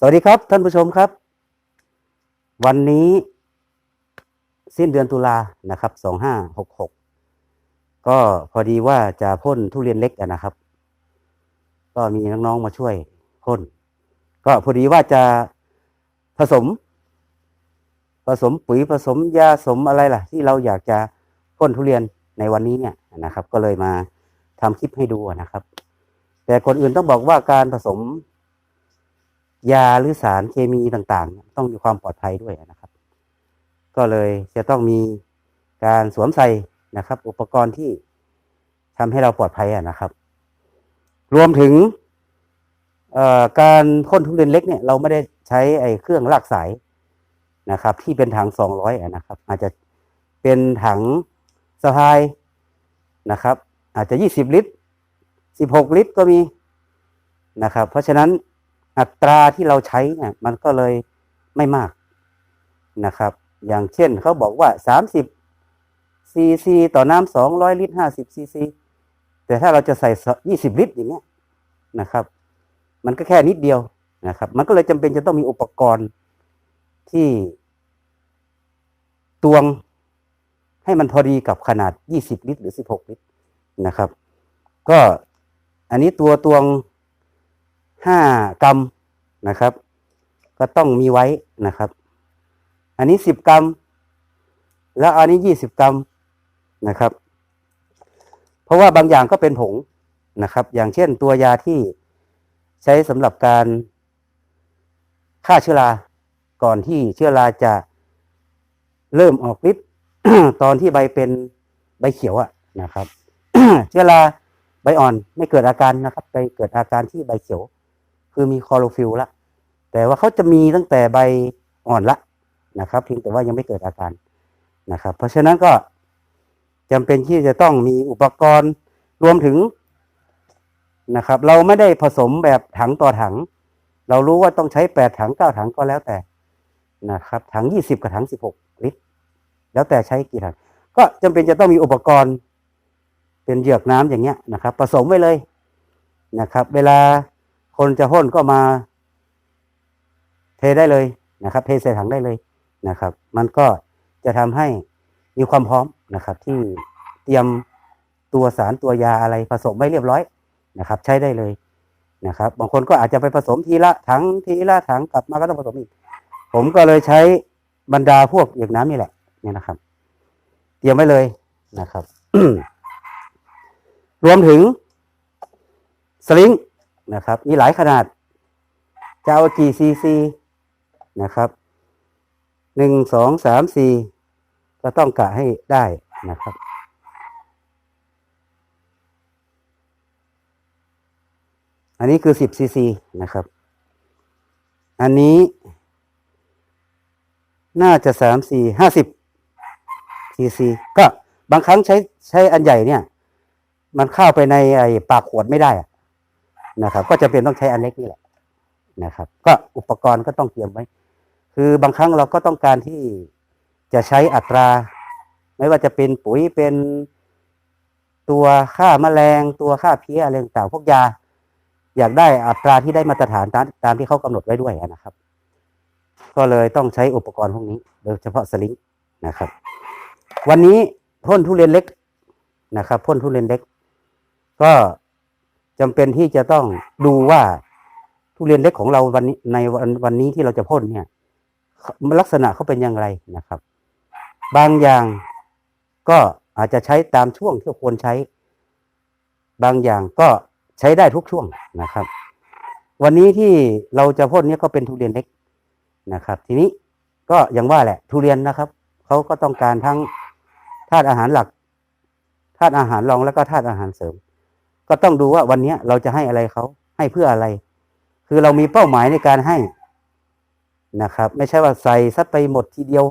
สวัสดีครับท่านผู้ชมครับ วันนี้สิ้นเดือนตุลานะครับสองห้าหกหกก็พอดีว่าจะพ่นทุเรียนเล็กนะครับ ก็มีน้องๆมาช่วยพ่น ก็พอดีว่าจะผสม ผสมปุ๋ยผสมยาสมอะไรล่ะ ที่เราอยากจะพ่นทุเรียนในวันนี้เนี่ยนะครับ ก็เลยมาทำคลิปให้ดูนะครับ แต่คนอื่นต้องบอกว่าการผสม ยาหรือสารเคมีต่างๆ ต้องมีความปลอดภัยด้วยนะครับ ก็เลยจะต้องมีการสวมใส่นะครับ อุปกรณ์ที่ทำให้เราปลอดภัยนะครับ รวมถึงการพ่นทุเรียนเล็กเนี่ยเราไม่ได้ใช้ไอ้เครื่องลากสายนะครับ ที่เป็นถังสองร้อยนะครับ อาจจะเป็นถังสะพายนะครับ อาจจะยี่สิบลิตรสิบหกลิตรก็มีนะครับ เพราะฉะนั้น อัตราที่เราใช้เนี่ยมันก็เลยไม่มากนะครับ อย่างเช่นเขาบอกว่าสามสิบซีซีต่อน้ำสองร้อยลิตรห้าสิบซีซีแต่ถ้าเราจะใส่ยี่สิบลิตรอย่างเงี้ยนะครับ มันก็แค่นิดเดียวนะครับ มันก็เลยจำเป็นจะต้องมีอุปกรณ์ที่ตวงให้มันพอดีกับขนาดยี่สิบลิตร หรือสิบหกลิตรนะครับ ก็อันนี้ตัวตวง ห้ากรัมนะครับ ก็ต้องมีไว้นะครับ อันนี้สิบกรัม แล้วอันนี้ยี่สิบกรัมนะครับ เพราะว่าบางอย่างก็เป็นผงนะครับ อย่างเช่นตัวยาที่ใช้สำหรับการฆ่าเชื้อราก่อนที่เชื้อราจะเริ่มออกฤทธิ์ตอนที่ใบเป็นใบเขียวอะนะครับ เชื้อราใบอ่อนไม่เกิดอาการนะครับไปเกิดอาการที่ใบเขียว คือมีคลอโรฟิลละแต่ว่าเขาจะมีตั้งแต่ใบอ่อนละนะครับเพียงแต่ว่ายังไม่เกิดอาการนะครับ เพราะฉะนั้นก็จำเป็นที่จะต้องมีอุปกรณ์รวมถึงนะครับ เราไม่ได้ผสมแบบถังต่อถัง เรารู้ว่าต้องใช้แปดถังเก้าถังก็แล้วแต่นะครับถังยี่สิบกับถังสิบหกลิตร แล้วแต่ใช้กี่ถัง ก็จำเป็นจะต้องมีอุปกรณ์เป็นเหยือกน้ำอย่างเงี้ยนะครับ ผสมไว้เลยนะครับ เวลา คนจะพ่นก็มาเทได้เลยนะครับ เทใส่ถังได้เลยนะครับ มันก็จะทำให้มีความพร้อมนะครับ ที่เตรียมตัวสารตัวยาอะไรผสมไว้เรียบร้อยนะครับ ใช้ได้เลยนะครับ บางคนก็อาจจะไปผสมทีละถังทีละถังกลับมาก็ต้องผสมอีก ผมก็เลยใช้บรรดาพวกเหยือกน้ำนี่แหละเนี่ยนะครับ เตรียมไว้เลยนะครับรวมถึงสลิง นะครับ มีหลายขนาดจะเอากี่ซีซีนะครับหนึ่งสองสามสี่ก็ต้องกะให้ได้นะครับ อันนี้คือสิบซีซีนะครับ อันนี้ น่าจะสามสี่ห้าสิบซีซีก็บางครั้งใช้ใช้อันใหญ่เนี่ย มันเข้าไปในไอ้ปากขวดไม่ได้อะ นะครับ ก็จะเป็นต้องใช้อันเล็กนี่แหละนะครับ ก็อุปกรณ์ก็ต้องเตรียมไว้ คือบางครั้งเราก็ต้องการที่จะใช้อัตรา ไม่ว่าจะเป็นปุ๋ยเป็นตัวฆ่าแมลง ตัวฆ่าเพี้ยอะไรต่างพวกยา อยากได้อัตราที่ได้มาตรฐานตามตามที่เขากำหนดไว้ด้วยนะครับ ก็เลยต้องใช้อุปกรณ์พวกนี้ โดยเฉพาะสลิงนะครับ วันนี้พ่นทุเรียนเล็กนะครับพ่นทุเรียนเล็ก ก็ จำเป็นที่จะต้องดูว่าทุเรียนเล็กของเราวันนี้ในวันวันนี้ที่เราจะพ่นเนี่ยลักษณะเขาเป็นอย่างไรนะครับ บางอย่างก็อาจจะใช้ตามช่วงที่ควรใช้ บางอย่างก็ใช้ได้ทุกช่วงนะครับ วันนี้ที่เราจะพ่นเนี่ยก็เป็นทุเรียนเล็กนะครับ ทีนี้ก็อย่างว่าแหละ ทุเรียนนะครับเขาก็ต้องการทั้งธาตุอาหารหลักธาตุอาหารรองแล้วก็ธาตุอาหารเสริม ก็ต้องดูว่าวันนี้เราจะให้อะไรเขาให้เพื่ออะไร คือเรามีเป้าหมายในการให้นะครับ ไม่ใช่ว่าใส่ซัดไปหมดทีเดียว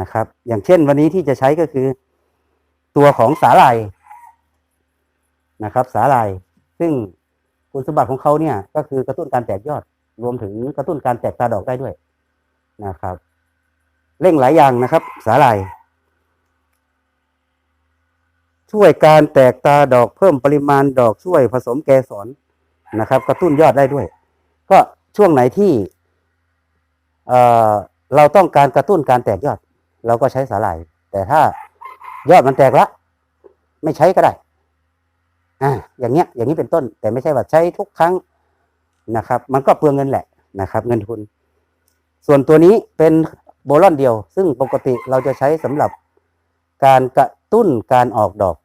นะครับ อย่างเช่นวันนี้ที่จะใช้ก็คือ ตัวของสาหร่ายนะครับ สาหร่าย ซึ่งคุณสมบัติของเขาเนี่ย ก็คือกระตุ้นการแตกยอด รวมถึงกระตุ้นการแตกตาดอกได้ด้วยนะครับ เร่งหลายอย่างนะครับ สาหร่าย ช่วยการแตกตาดอกเพิ่มปริมาณดอกช่วยผสมแกสรนะครับกระตุ้นยอดได้ด้วย ก็ช่วงไหนที่เอ่อเราต้องการกระตุ้นการแตกยอด เราก็ใช้สาหร่าย แต่ถ้ายอดมันแตกละ ไม่ใช้ก็ได้อ่าอย่างเงี้ย อย่างนี้เป็นต้น แต่ไม่ใช่ว่าใช้ทุกครั้งนะครับ มันก็เปลืองเงินแหละนะครับ เงินทุน ส่วนตัวนี้เป็นโบลอนเดียว ซึ่งปกติเราจะใช้สำหรับการกระ ตุ้นการออกดอก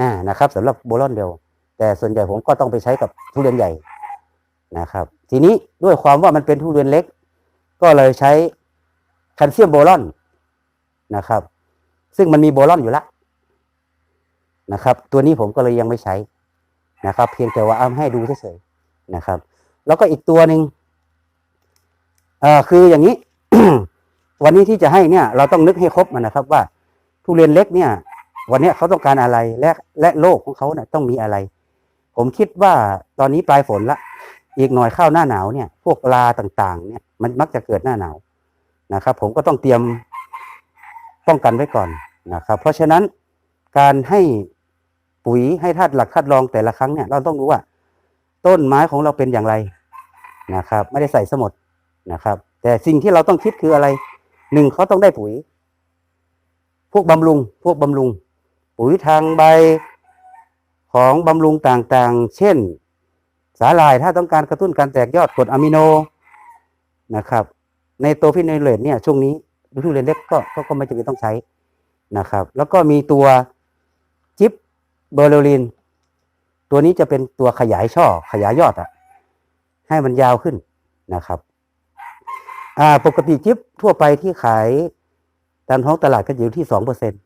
อ่านะครับสำหรับโบลอนเดียวแต่ส่วนใหญ่ผมก็ต้องไปใช้กับทุเรียนใหญ่นะครับ ทีนี้ด้วยความว่ามันเป็นทุเรียนเล็ก ก็เลยใช้แคลเซียมโบลอนนะครับ ซึ่งมันมีโบลอนอยู่แล้วนะครับ ตัวนี้ผมก็เลยยังไม่ใช้นะครับ เพียงแต่ว่าเอาให้ดูเฉยๆนะครับ แล้วก็อีกตัวหนึ่งอ่อคืออย่างนี้ วันนี้ที่จะให้เนี่ย เราต้องนึกให้ครบมันนะครับว่า ทุเรียนเล็กเนี่ย วันนี้เขาต้องการอะไรและและโลกของเขาเนี่ยต้องมีอะไร ผมคิดว่าตอนนี้ปลายฝนละ อีกหน่อยเข้าหน้าหนาวเนี่ย พวกปลาต่างๆ เนี่ย มันมักจะเกิดหน้าหนาวนะครับ ผมก็ต้องเตรียมป้องกันไว้ก่อนนะครับ เพราะฉะนั้นการให้ปุ๋ยให้ธาตุหลักคัดรองแต่ละครั้งเนี่ย เราต้องรู้ว่า ต้นไม้ของเราเป็นอย่างไรนะครับ ไม่ได้ใส่สมดนะครับ แต่สิ่งที่เราต้องคิดคืออะไรหนึ่งเขาต้องได้ปุ๋ย พวกบำรุง พวกบำรุง ปุ๋ยทางใบของบำรุงต่างๆ เช่น สาหร่ายถ้าต้องการกระตุ้นการแตกยอดกรดอะมิโนนะครับ ในตัวพินเลตเนี่ยช่วงนี้ทุเรียนเล็กก็ก็ก็ไม่จำเป็นต้องใช้นะครับ แล้วก็มีตัวจิปเบอร์โลลิน ตัวนี้จะเป็นตัวขยายช่อขยายยอดอะให้มันยาวขึ้นนะครับ อ่าปกติจิปทั่วไปที่ขาย ตามท้องตลาดก็อยู่ที่สองเปอร์เซ็นต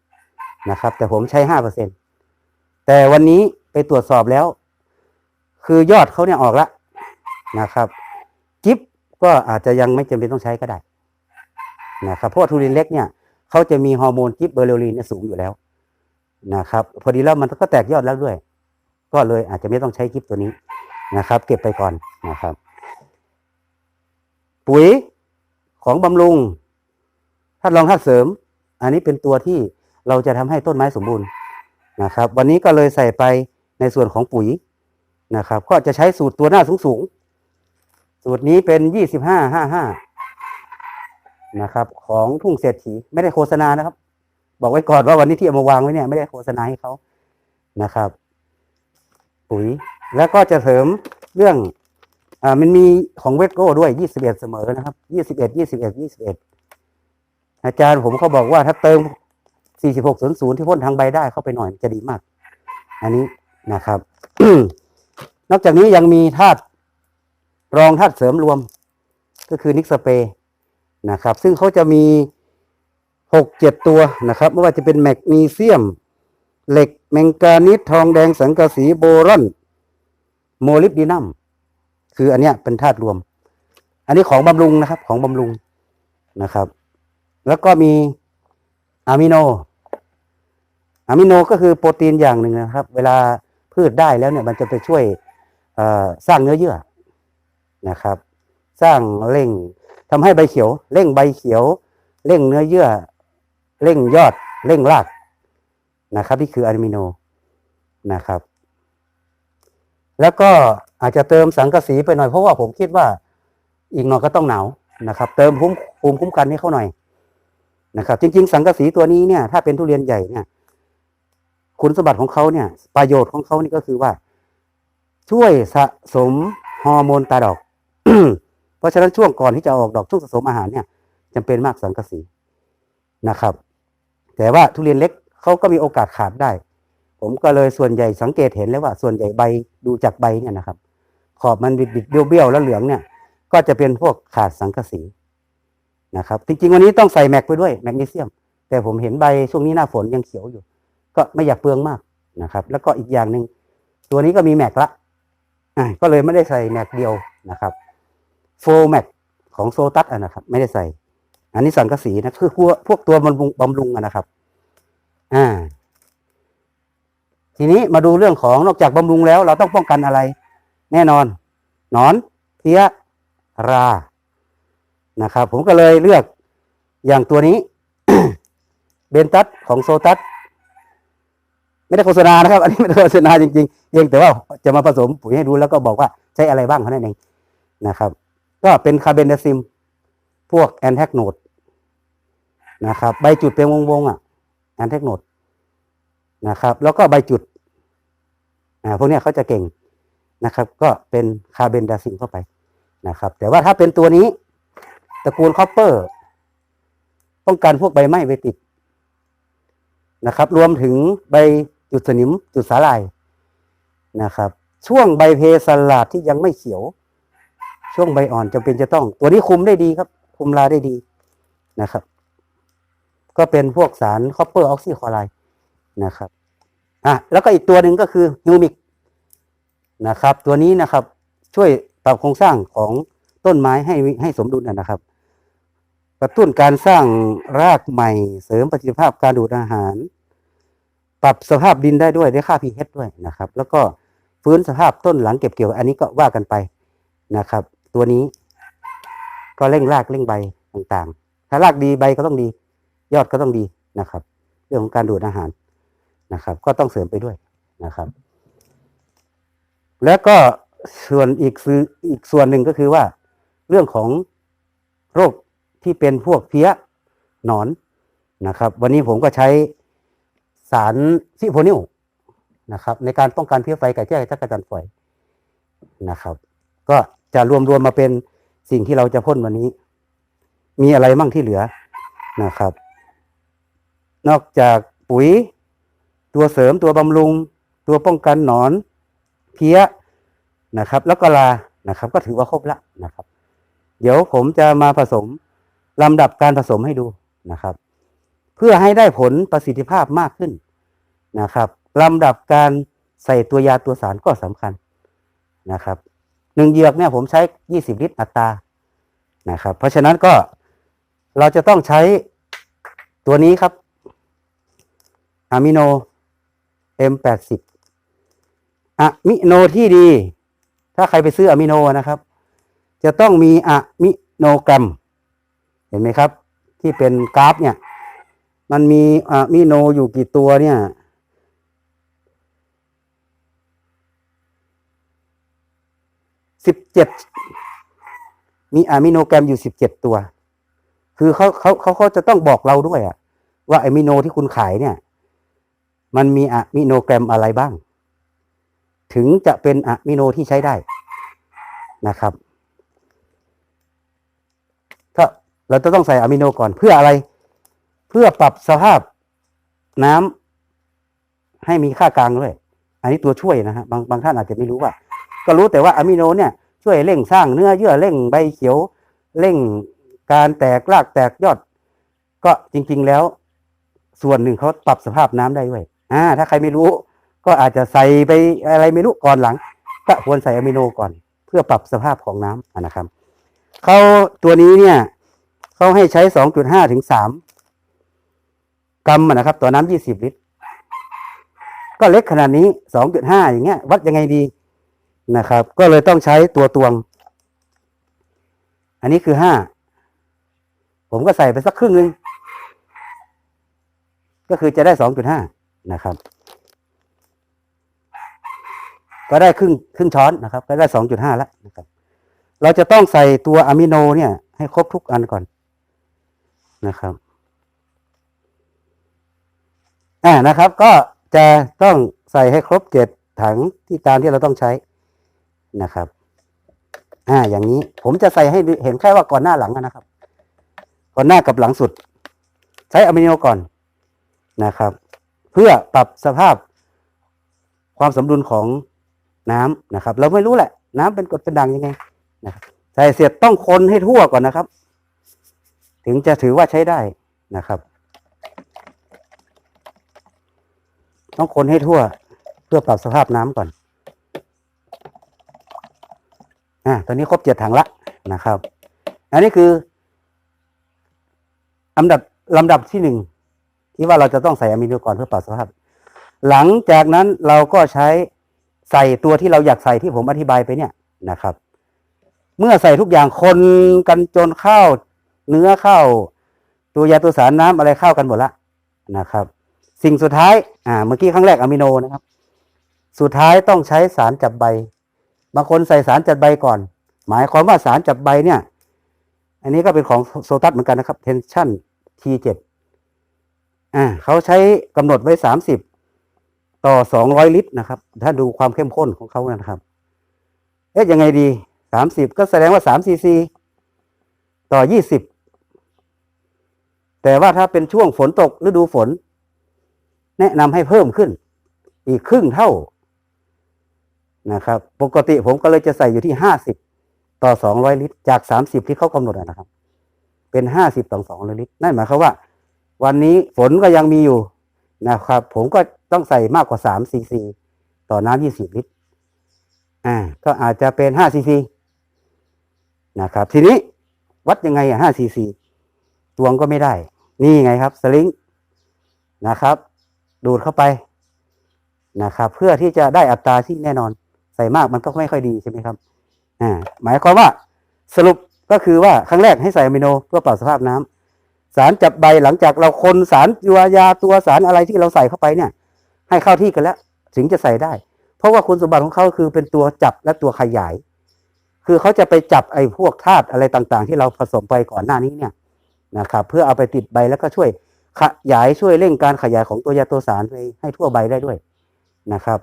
นะครับ แต่ผมใช้ห้าเปอร์เซ็นแต่วันนี้ไปตรวจสอบแล้ว คือยอดเขาเนี่ยออกละนะครับจิปก็อาจจะยังไม่จำเป็นต้องใช้ก็ได้นะครับเพราะทุเรียนเล็กเนี่ยเขาจะมีฮอร์โมนจิปเบอร์โลลีนที่สูงอยู่แล้วนะครับ พอดีแล้วมันก็แตกยอดแล้วด้วย ก็เลยอาจจะไม่ต้องใช้จิปตัวนี้นะครับ เก็บไปก่อนนะครับ ปุ๋ยของบำรุง ธาตุรองธาตุเสริม อันนี้เป็นตัวที่เราจะทำให้ต้นไม้สมบูรณ์นะครับ วันนี้ก็เลยใส่ไปในส่วนของปุ๋ยนะครับ ก็จะใช้สูตรตัวหน้าสูงสูงสูตรนี้เป็นยี่สิบห้าห้าห้านะครับ ของทุ่งเศรษฐีไม่ได้โฆษณานะครับ บอกไว้ก่อนว่าวันนี้ที่เอามาวางไว้เนี่ยไม่ได้โฆษณาให้เขานะครับ ปุ๋ยแล้วก็จะเสริมเรื่องอ่ามันมีของเวทโก้ด้วยยี่สิบเอ็ดเสมอนะครับยี่สิบเอ็ดยี่สิบเอ็ดยี่สิบเอ็ด อาจารย์ผมเขาบอกว่าถ้าเติมสี่สิบหกศูนย์ที่พ่นทางใบได้เข้าไปหน่อยจะดีมาก อันนี้นะครับ นอกจากนี้ยังมีธาตุรองธาตุเสริมรวม ก็คือนิกสเปย์นะครับ ซึ่งเขาจะมีหกเจ็ดตัวนะครับ ไม่ว่าจะเป็นแมกนีเซียม เหล็กแมงกานิสทองแดงสังกะสีโบรอนโมลิบดีนัมคืออันเนี้ยเป็นธาตุรวม อันนี้ของบำรุงนะครับ ของบำรุงนะครับ แล้วก็มีอะมิโนอะมิโนก็คือโปรตีนอย่างหนึ่งนะครับ เวลาพืชได้แล้วเนี่ย มันจะไปช่วยสร้างเนื้อเยื่อนะครับ สร้างเร่งทำให้ใบเขียว เร่งใบเขียว เร่งเนื้อเยื่อ เร่งยอด เร่งรากนะครับนี่คืออะมิโนนะครับ แล้วก็อาจจะเติมสังกะสีไปหน่อยเพราะว่าผมคิดว่าอีกหน่อยก็ต้องหนาวนะครับ เติมภูมิภูมิคุ้มกันให้เขาหน่อย นะครับ จริง ๆ สังกะสีตัวนี้เนี่ยถ้าเป็นทุเรียนใหญ่เนี่ยคุณสมบัติของเขาเนี่ย ประโยชน์ของเขานี่ก็คือว่า ช่วยสะสมฮอร์โมนตาดอก เพราะฉะนั้นช่วงก่อนที่จะออกดอกช่วงสะสมอาหารเนี่ยจำเป็นมากสังกะสีนะครับ แต่ว่าทุเรียนเล็กเขาก็มีโอกาสขาดได้ ผมก็เลยส่วนใหญ่สังเกตเห็นแล้วว่า ส่วนใหญ่ใบดูจากใบเนี่ยนะครับ ขอบมันบิดบิดๆเบี้ยวๆแล้วเหลืองเนี่ย ก็จะเป็นพวกขาดสังกะสี นะครับ จริงๆ วันนี้ต้องใส่แมกไปด้วยแมกนีเซียม แต่ผมเห็นใบช่วงนี้หน้าฝนยังเขียวอยู่ ก็ไม่อยากเปลืองมากนะครับ แล้วก็อีกอย่างหนึ่งตัวนี้ก็มีแม็กละก็เลยไม่ได้ใส่แม็กเดียวนะครับโฟแม็กของโซตัสนะครับ ไม่ได้ใส่ อันนี้สังกะสีนะคือพวกพวกตัวบำรุงบำรุงนะครับ อ่า ทีนี้มาดูเรื่องของนอกจากบำรุงแล้ว เราต้องป้องกันอะไร แน่นอน หนอนเพี้ยรา นะครับ ผมก็เลยเลือกอย่างตัวนี้ เบนตัสของโซตัสไม่ได้โฆษณานะครับ อันนี้ไม่ได้โฆษณาจริงๆเพียงแต่ว่าจะมาผสมปุ๋ยให้ดูแล้วก็บอกว่าใช้อะไรบ้างเท่านั้นเองนะครับ ก็เป็นคาร์เบนเดซิม พวกแอนแทกโนดนะครับใบจุดเป็นวงๆอะแอนแทกโนดนะครับ แล้วก็ใบจุดอ่าพวกนี้เขาจะเก่งนะครับ ก็เป็นคาร์เบนดาซินเข้าไปนะครับ แต่ว่าถ้าเป็นตัวนี้ ตระกูลคอปเปอร์ต้องการพวกใบไม้ใบติดนะครับ รวมถึงใบจุดสนิมจุดสาลายนะครับ ช่วงใบเพสลาดที่ยังไม่เขียว ช่วงใบอ่อนจำเป็นจะต้อง ตัวนี้คุมได้ดีครับ คุมลาได้ดีนะครับ ก็เป็นพวกสารคอปเปอร์ออกซิคอไรด์นะครับอะแล้วก็อีกตัวหนึ่งก็คือฮิวมิกนะครับ ตัวนี้นะครับช่วยปรับโครงสร้างของต้นไม้ให้ให้สมดุลนะครับ กระตุ้นการสร้างรากใหม่ เสริมประสิทธิภาพการดูดอาหาร ปรับสภาพดินได้ด้วยได้ค่า pH ด้วยนะครับ แล้วก็ฟื้นสภาพต้นหลังเก็บเกี่ยว อันนี้ก็ว่ากันไปนะครับ ตัวนี้ก็เร่งรากเร่งใบต่างๆ ถ้ารากดีใบก็ต้องดี ยอดก็ต้องดีนะครับ เรื่องของการดูดอาหารนะครับ ก็ต้องเสริมไปด้วยนะครับ แล้วก็ส่วนอีกคืออีกส่วนหนึ่งก็คือว่า เรื่องของโรค ที่เป็นพวกเพี้ยหนอนนะครับ วันนี้ผมก็ใช้สารซิโพนิลนะครับ ในการป้องกันเพี้ยไฟไก่แจ้จักรจันทร์ฝอยนะครับ ก็จะรวมรวมมาเป็นสิ่งที่เราจะพ่นวันนี้ มีอะไรมั่งที่เหลือนะครับ นอกจากปุ๋ย ตัวเสริมตัวบำรุง ตัวป้องกันหนอน เพี้ยนะครับ แล้วก็ลานะครับ ก็ถือว่าครบละนะครับ เดี๋ยวผมจะมาผสม ลำดับการผสมให้ดูนะครับ เพื่อให้ได้ผลประสิทธิภาพมากขึ้นนะครับลำดับการใส่ตัวยาตัวสารก็สำคัญนะครับหนึ่งเหยือกเนี่ยผมใช้ยี่สิบลิตรอัตรานะครับ เพราะฉะนั้นก็เราจะต้องใช้ตัวนี้ครับอะมิโน M80 อะมิโนที่ดี ถ้าใครไปซื้ออะมิโนนะครับ จะต้องมีอะมิโนกรัม เห็นไหมครับ ที่เป็นกราฟเนี่ย มันมีอะมิโนอยู่กี่ตัวเนี่ย สิบเจ็ด มีอะมิโนแกรมอยู่สิบเจ็ดตัว คือเขาเขาเขาเขาจะต้องบอกเราด้วยอะว่าอะมิโนที่คุณขายเนี่ย มันมีอะมิโนแกรมอะไรบ้าง ถึงจะเป็นอะมิโนที่ใช้ได้นะครับ ก็ เราจะต้องใส่อะมิโนก่อนเพื่ออะไร เพื่อปรับสภาพน้ำให้มีค่ากลางด้วย อันนี้ตัวช่วยนะฮะบางบางท่านอาจจะไม่รู้ว่า ก็รู้แต่ว่าอะมิโนเนี่ยช่วยเร่งสร้างเนื้อเยื่อเร่งใบเขียว เร่งการแตกรากแตกยอด ก็จริง ๆแล้ว ส่วนหนึ่งเขาปรับสภาพน้ำได้ด้วยอ่า ถ้าใครไม่รู้ ก็อาจจะใส่ไปอะไรไม่รู้ก่อนหลังก็ควรใส่อะมิโนก่อน เพื่อปรับสภาพของน้ำนะครับเขาตัวนี้เนี่ย เขาให้ใช้สองจุดห้าถึงสามกรัมนะครับ ต่อน้ำยี่สิบลิตร ก็เล็กขนาดนี้สองจุดห้าอย่างเงี้ย วัดยังไงดีนะครับ ก็เลยต้องใช้ตัวตวง อันนี้คือห้าผมก็ใส่ไปสักครึ่งหนึ่งก็คือจะได้สองจุดห้านะครับ ก็ได้ครึ่งครึ่งช้อนนะครับ ก็ได้สองจุดห้าแล้วนะครับ เราจะต้องใส่ตัวอะมิโนเนี่ยให้ครบทุกอันก่อน นะครับอ่านะครับ ก็จะต้องใส่ให้ครบเจ็ดถังที่ตามที่เราต้องใช้นะครับ อ่า อย่างนี้ผมจะใส่ให้เห็นแค่ว่าก่อนหน้าหลังนะครับ ก่อนหน้ากับหลังสุด ใช้อะมิโนก่อนนะครับ เพื่อปรับสภาพความสมดุลของน้ำนะครับ เราไม่รู้แหละ น้ำเป็นกรดเป็นด่างยังไงนะครับใส่เสร็จต้องคนให้ทั่วก่อนนะครับ ถึงจะถือว่าใช้ได้นะครับ ต้องคนให้ทั่วเพื่อปรับสภาพน้ำก่อนอ่าตอนนี้ครบเจ็ดถังละนะครับ อันนี้คือลำดับลำดับที่หนึ่งที่ว่าเราจะต้องใส่อะมิโนก่อนเพื่อปรับสภาพ หลังจากนั้นเราก็ใช้ใส่ตัวที่เราอยากใส่ที่ผมอธิบายไปเนี่ยนะครับ เมื่อใส่ทุกอย่างคนกันจนเข้า เนื้อเข้า ตัวยาตัวสารน้ำอะไรเข้ากันหมดละนะครับ สิ่งสุดท้ายอ่าเมื่อกี้ครั้งแรกอะมิโนนะครับ สุดท้ายต้องใช้สารจับใบ บางคนใส่สารจับใบก่อน หมายความว่าสารจับใบเนี่ย อันนี้ก็เป็นของโซตัสเหมือนกันนะครับ tension T7 อ่าเขาใช้กำหนดไว้สามสิบต่อสองร้อยลิตรนะครับ ถ้าดูความเข้มข้นของเขานะครับ เอ๊ะยังไงดีสามสิบก็แสดงว่าสามซีซีต่อยี่สิบ แต่ว่าถ้าเป็นช่วงฝนตกฤดูฝน แนะนำให้เพิ่มขึ้น อีกครึ่งเท่านะครับ ปกติผมก็เลยจะใส่อยู่ที่ห้าสิบต่อสองร้อยลิตร จากสามสิบที่เขากำหนดนะครับ เป็นห้าสิบต่อสองร้อยลิตร นั่นหมายความว่า วันนี้ฝนก็ยังมีอยู่นะครับ ผมก็ต้องใส่มากกว่าสามซีซีต่อน้ำยี่สิบลิตรอ่าก็อาจจะเป็นห้าซีซีนะครับ ทีนี้วัดยังไงอะห้าซีซี วงก็ไม่ได้ นี่ไงครับสลิงนะครับ ดูดเข้าไปนะครับ เพื่อที่จะได้อัตราที่แน่นอน ใส่มากมันก็ไม่ค่อยดีใช่ไหมครับอ่าหมายความว่าสรุปก็คือว่าครั้งแรกให้ใส่อะมิโนเพื่อปรับสภาพน้ำสารจับใบหลังจากเราคนสารยัวยาตัวสารอะไรที่เราใส่เข้าไปเนี่ย ให้เข้าที่กันแล้ว ถึงจะใส่ได้ เพราะว่าคุณสมบัติของเขาคือเป็นตัวจับและตัวขยาย คือเขาจะไปจับไอ้พวกธาตุอะไรต่างๆ ที่เราผสมไปก่อนหน้านี้เนี่ย นะครับเพื่อเอาไปติดใบแล้วก็ช่วยขยายช่วยเร่งการขยายของตัวยาตัวสารไปให้ทั่วใบได้ด้วยนะครับ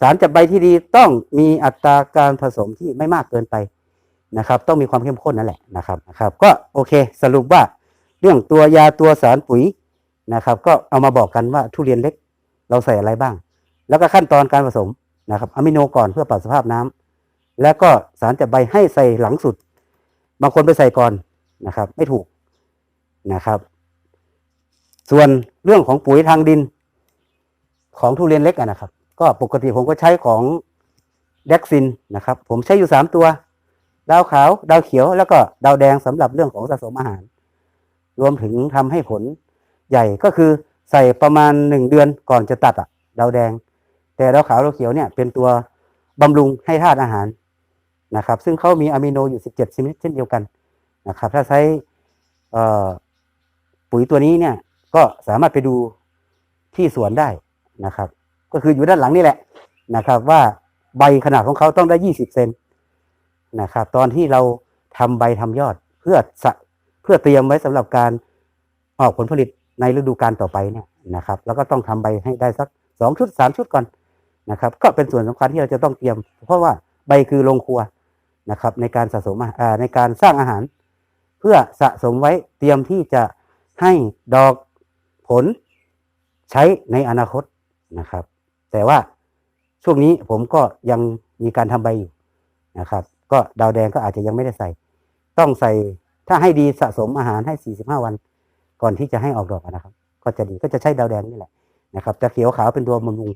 สารจับใบที่ดีต้องมีอัตราการผสมที่ไม่มากเกินไปนะครับ ต้องมีความเข้มข้นนั่นแหละนะครับนะครับ ก็โอเคสรุปว่าเรื่องตัวยาตัวสารปุ๋ยนะครับ ก็เอามาบอกกันว่าทุเรียนเล็กเราใส่อะไรบ้าง แล้วก็ขั้นตอนการผสมนะครับอะมิโนก่อนเพื่อปรับสภาพน้ำแล้วก็สารจับใบให้ใส่หลังสุด บางคนไปใส่ก่อนนะครับ ไม่ถูก นะครับ ส่วนเรื่องของปุ๋ยทางดิน ของทุเรียนเล็กอะนะครับ ก็ปกติผมก็ใช้ของเด็กซินนะครับ ผมใช้อยู่สามตัว ดาวขาว ดาวเขียว แล้วก็ดาวแดงสำหรับเรื่องของสะสมอาหาร รวมถึงทำให้ผลใหญ่ก็คือใส่ประมาณหนึ่งเดือนก่อนจะตัดอะดาวแดง แต่ดาวขาวดาวเขียวเนี่ยเป็นตัวบำรุงให้ธาตุอาหารนะครับ ซึ่งเขามีอะมิโนอยู่ 17ชนิดเช่นเดียวกันนะครับ ถ้าใช้ ปุ๋ยตัวนี้เนี่ย ก็สามารถไปดูที่สวนได้นะครับ ก็คืออยู่ด้านหลังนี่แหละนะครับ ว่าใบขนาดของเขาต้องได้20เซนนะครับ ตอนที่เราทำใบทำยอดเพื่อเพื่อเตรียมไว้สำหรับการออกผลผลิตในฤดูกาลต่อไปเนี่ยนะครับ แล้วก็ต้องทำใบให้ได้สักสองชุดสามชุดก่อนนะครับ ก็เป็นส่วนสำคัญที่เราจะต้องเตรียม เพราะว่าใบคือโรงครัวนะครับ ในการสะสมในการสร้างอาหาร เพื่อสะสมไว้เตรียมที่จะ ให้ดอกผลใช้ในอนาคตนะครับ แต่ว่าช่วงนี้ผมก็ยังมีการทำใบอยู่นะครับ ก็ดาวแดงก็อาจจะยังไม่ได้ใส่ ต้องใส่ถ้าให้ดีสะสมอาหารให้ 45 วัน ก่อนที่จะให้ออกดอกนะครับ ก็จะดีก็จะใช้ดาวแดงนี่แหละนะครับ จะเขียวขาวเป็นตัวบำรุง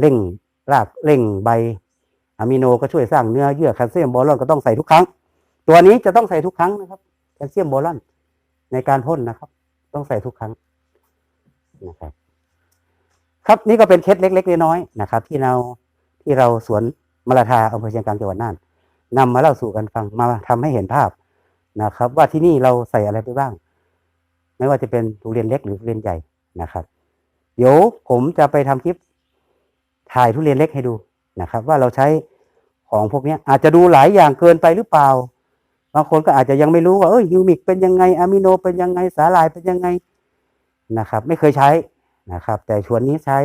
เร่งรากเร่งใบอะมิโนก็ช่วยสร้างเนื้อเยื่อแคลเซียมโบรอนก็ต้องใส่ทุกครั้ง ตัวนี้จะต้องใส่ทุกครั้งนะครับแคลเซียมโบรอนในการพ่นนะครับ ต้องใส่ทุกครั้งนะครับ ครับนี่ก็เป็นเคล็ดเล็ก ๆ น้อยๆนะครับ ที่เราที่เราสวนมะละทาอำเภอเชียงกลางจังหวัดน่านนำมาเล่าสู่กันฟังมาทำให้เห็นภาพนะครับ ว่าที่นี่เราใส่อะไรไปบ้าง ไม่ว่าจะเป็นทุเรียนเล็กหรือทุเรียนใหญ่นะครับ เดี๋ยวผมจะไปทำคลิปถ่ายทุเรียนเล็กให้ดูนะครับ ว่าเราใช้ของพวกนี้อาจจะดูหลายอย่างเกินไปหรือเปล่า บางคนก็อาจจะยังไม่รู้ว่าเออฮิวมิกเป็นยังไงอะมิโนเป็นยังไงสาหร่ายเป็นยังไงนะครับ ไม่เคยใช้นะครับ แต่ชวนนี้ใช้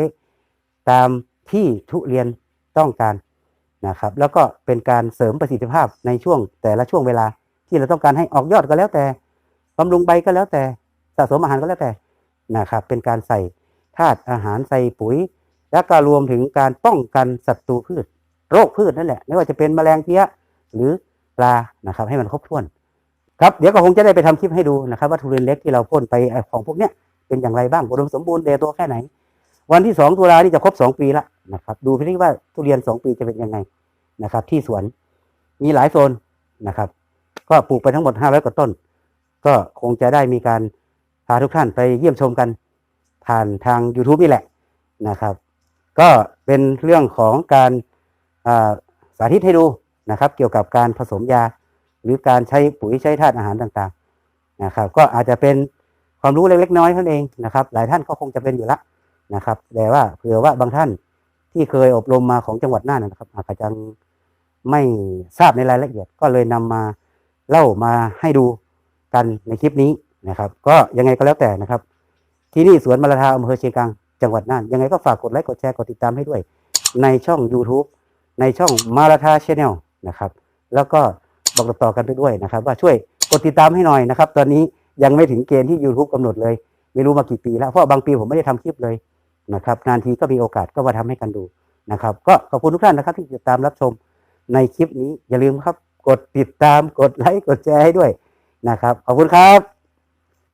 ตามที่ทุเรียนต้องการนะครับ แล้วก็เป็นการเสริมประสิทธิภาพในช่วงแต่ละช่วงเวลาที่เราต้องการให้ออกยอดก็แล้วแต่บำรุงใบก็แล้วแต่สะสมอาหารก็แล้วแต่นะครับ เป็นการใส่ธาตุอาหารใส่ปุ๋ย และก็รวมถึงการป้องกันศัตรูพืช โรคพืชนั่นแหละ ไม่ว่าจะเป็นแมลงเพี้ยหรือ ปลานะครับ ให้มันครบถ้วน ครับเดี๋ยวก็คงจะได้ไปทำคลิปให้ดูนะครับว่าทุเรียนเล็กที่เราพ่นไปของพวกเนี้ยเป็นอย่างไรบ้างอุดมสมบูรณ์เดตัวแค่ไหน วันที่สองตุลานี่จะครบสองปีละนะครับ ดูไปที่ว่าทุเรียนสองปีจะเป็นยังไงนะครับ ที่สวนมีหลายโซนนะครับ ก็ปลูกไปทั้งหมดห้าร้อยกว่าต้น ก็คงจะได้มีการพาทุกท่านไปเยี่ยมชมกัน ผ่านทาง YouTube นี่แหละนะครับ ก็เป็นเรื่องของการาสาธิตให้ดู นะครับ เกี่ยวกับการผสมยา หรือการใช้ปุ๋ยใช้ธาตุอาหารต่างๆนะครับ ก็อาจจะเป็นความรู้เล็กๆน้อยๆเท่านั้นเองนะครับ หลายท่านก็คงจะเป็นอยู่ละนะครับ แต่ว่าเผื่อว่าบางท่านที่เคยอบรมมาของจังหวัดน่านนะครับอาจจะยังไม่ทราบในรายละเอียดก็เลยนำมาเล่ามาให้ดูกันในคลิปนี้นะครับ ก็ยังไงก็แล้วแต่นะครับ ที่นี่สวนมาราธาอำเภอเชียงกลางจังหวัดน่าน ยังไงก็ฝากกดไลค์กดแชร์กดติดตามให้ด้วย ในช่อง YouTube ในช่องมาราธาชาแนล นะครับ แล้วก็บอกต่อกันไปด้วยนะครับ ว่าช่วยกดติดตามให้หน่อยนะครับ ตอนนี้ยังไม่ถึงเกณฑ์ที่ YouTube กำหนดเลย ไม่รู้มากี่ปีแล้วเพราะบางปีผมไม่ได้ทำคลิปเลยนะครับนานทีก็มีโอกาสก็มาทำให้กันดูนะครับ ก็ขอบคุณทุกท่านนะครับ ที่ติดตามรับชมในคลิปนี้อย่าลืมครับ กดติดตามกดไลค์กดแชร์ให้ด้วยนะครับขอบคุณครับ